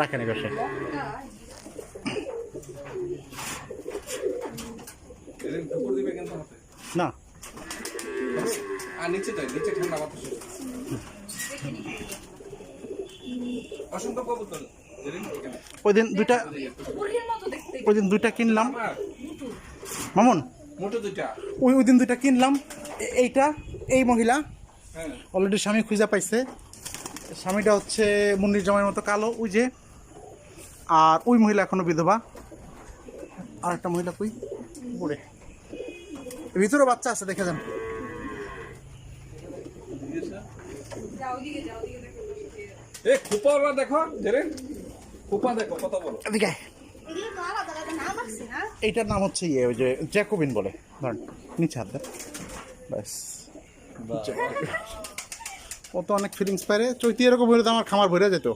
রাখেন এই না। আর নিচে যাই নিচে ঠান্ডা বাতাস অসংখ্য কবুতর ওই দিন দুইটা মুরগির ওই দিন দুইটা কিনলাম। মামুন? মোটো দুইটা। ওই ওই দিন দুইটা কিনলাম। এইটা এই মহিলা। হ্যাঁ। অলরেডি স্বামী খুঁজে পাইছে। স্বামীটা হচ্ছে মুন্নির জামাইয়ের মতো কালো ওই যে। আর ওই মহিলা এখনও বিধবা। আর একটা মহিলা কই? পড়ে ভিতরে বাচ্চা আছে দেখে যান। এইটার নাম হচ্ছে ইয়ে ওই যে জ্যাকোবিন বলে। ধরেন নিচে হাত দেন। ব্যাস। ও তো অনেক ফিলিংস পারে চৈতি এরকম হলে তো আমার খামার ভরে যেত।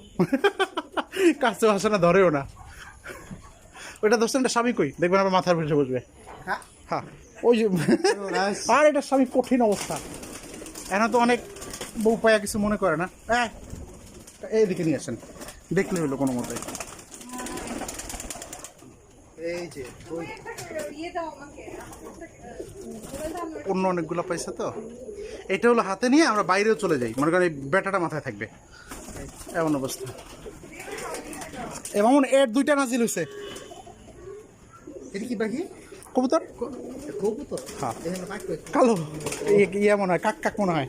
কাছে আসে না ধরেও না। ওইটা দোস্ত একটা স্বামী কই? দেখবেন আমার মাথার ভেসে বসবে। হ্যাঁ। ওই যে আর এটা স্বামী কঠিন অবস্থা। এখন তো অনেক বউ পায়া কিছু মনে করে না। হ্যাঁ এইদিকে নিয়ে আসেন। দেখলে হলো কোনো মতে এই যে অন্য অনেকগুলো পয়সা তো। এটা হলো হাতে নিয়ে আমরা বাইরেও চলে যাই। মনে করেন এই বেটাটা মাথায় থাকবে। এমন অবস্থা। এমন এর দুইটা নাজিল হয়েছে এটা কি বাকি কবুতর? কবুতর? হ্যাঁ। কালো। ইয়ে মনে হয় কাক কাক মনে হয়।